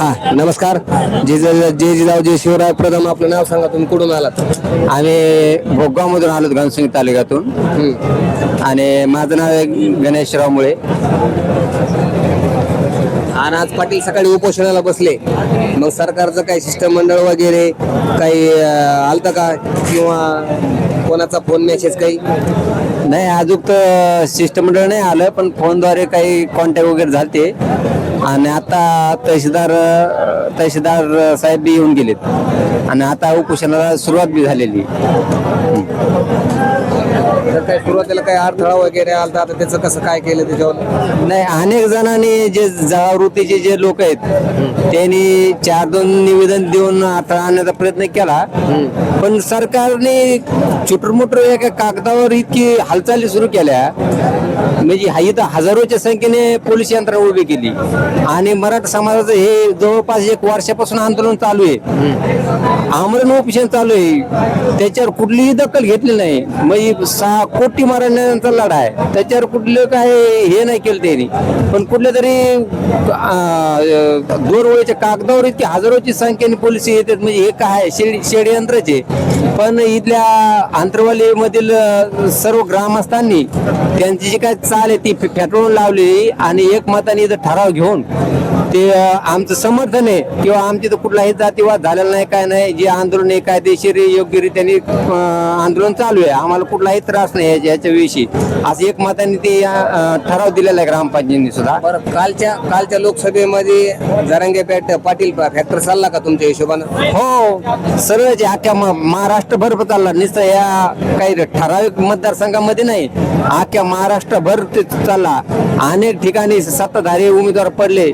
हा नमस्कार. जे जे जे जिजाऊ जे शिवराय प्रथम आपलं नाव सांगा तुम्ही कुठून आलात? आम्ही भोगावमधून आलो घनसिंग तालुक्यातून. आणि माझं नाव आहे गणेशराव मुळे. आणि आज पाटील सकाळी उपोषणाला बसले. मग सरकारचं काही शिष्टमंडळ वगैरे काही आलतं का? किंवा कोणाचा फोन मेसेज काही? नाही अजून तर शिष्टमंडळ नाही आलं पण फोनद्वारे काही कॉन्टॅक्ट वगैरे झालते. आणि आता तहसीलदार तहसीलदार साहेब बी येऊन गेलेत. आणि आता उपोषणाला सुरुवात बी झालेली. तर काही सुरुवातीला काही अडथळा वगैरे आलता आता त्याचं कसं काय केलं त्याच्यावर? नाही अनेक जणांनी जे जळावृत्तीचे जे लोक आहेत त्यांनी चार दोन निवेदन देऊन आता आणण्याचा प्रयत्न केला. पण सरकारने चुटरमुटर एका कागदावर इतकी हालचाली सुरू केल्या. म्हणजे हा इथं हजारोच्या संख्येने पोलीस यंत्रणा उभी केली. आणि मराठा समाजाचं हे जवळपास एक वर्षापासून आंदोलन चालू आहे. आमरण ऑपरेशन चालू आहे. त्याच्यावर कुठलीही दखल घेतली नाही. म्हणजे सहा कोटी मराठ्यांचा लढा आहे. त्याच्यावर कुठलं काय हे नाही केलं त्यांनी. पण कुठल्या तरी दोरवळीच्या कागदावर इतकी हजारोची संख्येने पोलीस येतात. म्हणजे हे काय आहे? शेड पण इथल्या आंतरवाली मधील सर्व ग्रामस्थांनी त्यांची जी काय आले ती फेटाळून लावली आणि एक मताने इथं ठराव घेऊन ते आमचं समर्थन आहे. किंवा आमच्या इथं कुठलाही जातीवाद झालेला नाही काय नाही जे आंदोलन आहे कायदेशीर योग्यरीत्याने आंदोलन चालू आहे. आम्हाला कुठलाही त्रास नाही याच्या- याच्याविषयी असं एक मताने ते ठराव दिलेला आहे ग्रामपंचायतीने सुद्धा. बरं कालच्या कालच्या लोकसभेमध्ये जरांगे पॅट पाटील फॅक्टर चालला का तुमच्या हिशोबानं? हो सर्व जे अख्ख्या म- महाराष्ट्रभर चालला. नुसतं या काही ठराविक मतदारसंघामध्ये नाही. अख्ख्या महाराष्ट्रभर ते चालला. अनेक ठिकाणी सत्ताधारी उमेदवार पडले.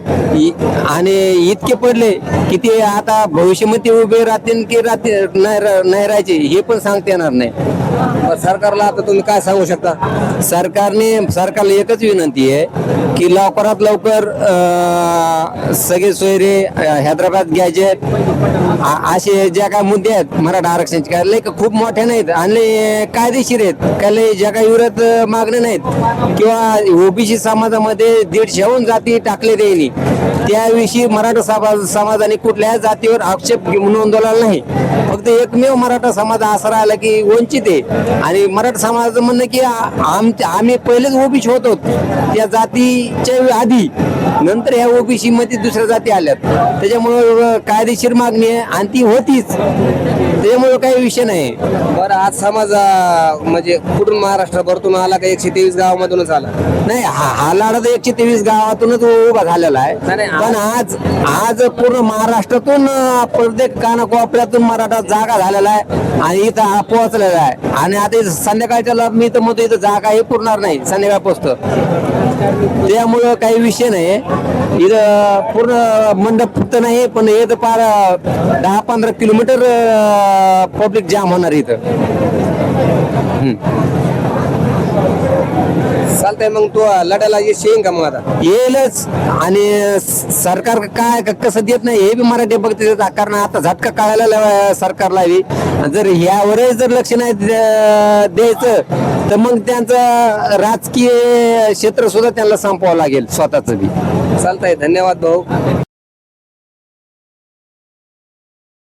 आणि इतके पडले की ते आता भविष्यामध्ये उभे राहतील की राहतील नाही नाही राहायचे हे पण सांगता येणार नाही. बरं, सरकारला आता तुम्ही काय सांगू शकता? सरकारने सरकारला एकच विनंती आहे की लवकरात लवकर अं, सगळे सोयरे अं, हैदराबाद गॅजेट आ- असे ज्या काय मुद्दे आहेत मराठा आरक्षणाचे काय लय खूप मोठे नाहीत आणि कायदेशीर आहेत. काय लय ज्या काही विरोध मागणे नाहीत. किंवा ओबीसी समाजामध्ये दीडशेहून जाती टाकले त्यांनी. त्याविषयी मराठा समाज समाजाने कुठल्याही जातीवर आक्षेप घेऊन नोंदवला नाही. फक्त एकमेव मराठा समाज असा राहिला की वंचित आहे. आणि मराठा समाजाचं म्हणणं की आम आम्ही पहिलेच ओबीसी होतो त्या जातीच्या आधी. नंतर ह्या ओबीसी मध्ये दुसऱ्या जाती आल्यात. त्याच्यामुळं कायदेशीर मागणी आहे आणि ती होतीच. त्याच्यामुळं काही विषय नाही. बरं आज समाज म्हणजे कुठून महाराष्ट्रभरतून आला का एकशे तेवीस गावामधूनच आला? नाही हा हा लढा तर एकशे तेवीस गावातूनच उभा झालेला आहे. पण आज आज पूर्ण महाराष्ट्रातून प्रत्येक कानाकोपऱ्यातून मराठा जागा झालेला आहे आणि इथं हा पोहोचलेला आहे. आणि आता संध्याकाळच्या मी तर म्हणतो इथं जागा हे पुरणार नाही संध्याकाळ पोचतं त्यामुळं काही विषय नाही. इथं पूर्ण मंडप फुटत नाही पण इथं पार दहा पंधरा किलोमीटर पब्लिक जाम होणार इथं. चालतंय मग तू लढ्याला येशील येईन का मग आता? येईलच. आणि सरकार काय क- कसं देत नाही हे बी मराठी बघते. कारण आता झटका कळायला लावा- सरकारला बी. जर ह्यावरच जर लक्ष नाही द्या- द्यायचं तर मग त्यांचं राजकीय क्षेत्र सुद्धा त्यांना संपवावं लागेल स्वतःच बी. चालतंय धन्यवाद भाऊ.